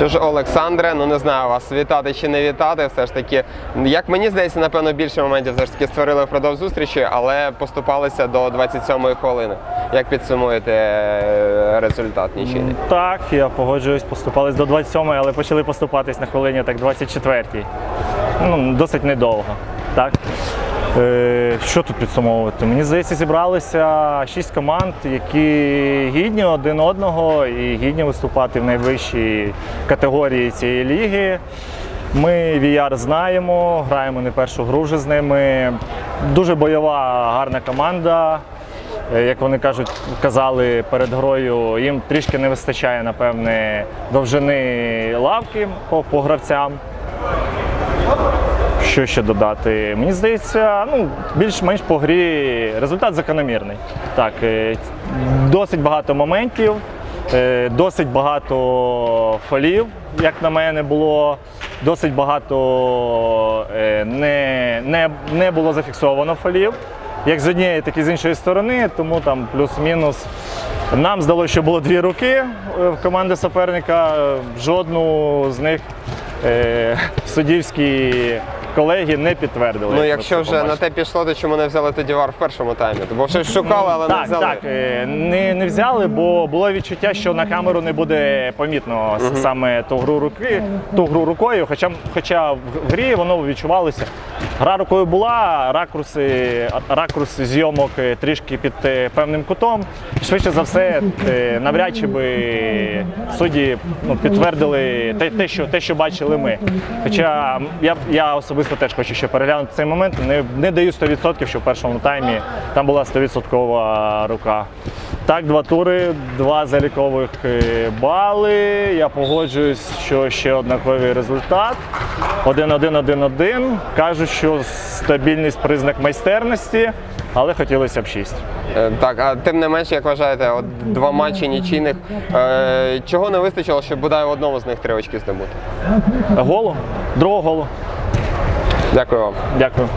Тож, Олександре, ну не знаю вас вітати чи не вітати. Все ж таки, як мені здається, напевно, більше моментів все ж таки створили впродовж зустрічі, але поступалися до 27-ї хвилини. Як підсумуєте е, результат нічийний? Так, я погоджуюсь, поступались до 27-ї, але почали поступатись на хвилині так 24-й. Ну, досить недовго. Так. Е, що тут підсумовувати? Мені здається, зібралися шість команд, які гідні один одного і гідні виступати в найвищій категорії цієї ліги. Ми VR знаємо, граємо не першу гру вже з ними. Дуже бойова, гарна команда. Е, Як вони кажуть, казали перед грою, їм трішки не вистачає, напевне, довжини лавки по, по гравцям. Що ще додати? Мені здається, ну, більш-менш по грі результат закономірний. Так, е, досить багато моментів, е, досить багато фолів, як на мене, було. Досить багато е, не, не, не було зафіксовано фолів, як з однієї, так і з іншої сторони, тому там плюс-мінус. Нам здалося, що було дві руки в команди суперника. Жодну з них суддівські колеги не підтвердили. Ну, як якщо вже на те пішло, то чому не взяли тоді вар в першому таймі? Бо щось шукали, але не взяли. так, е, не, не взяли, бо було відчуття, що на камеру не буде помітно саме ту гру руки, ту гру рукою. Хоча, хоча в грі воно відчувалося. Гра рукою була, ракурси, ракурс зйомок е, трішки під е, певним кутом. Швидше за все, е, навряд чи би судді ну, підтвердили те, те, що, те, що бачили ми. Хоча я, я особисто теж хочу ще переглянути цей момент. Не, не даю 100%, що в першому таймі там була 100% рука. Так, два тури, два залікових бали. Я погоджуюсь, що ще однаковий результат. 1-1-1-1. Кажуть, що стабільність признак майстерності, але хотілося б 6. Е, Так, а тим не менше, як вважаєте, от два матчі нічийних. Е, чого не вистачило, щоб бодай в одному з них три очки здобути? Голу? Другого голу. Дякую вам. Дякую.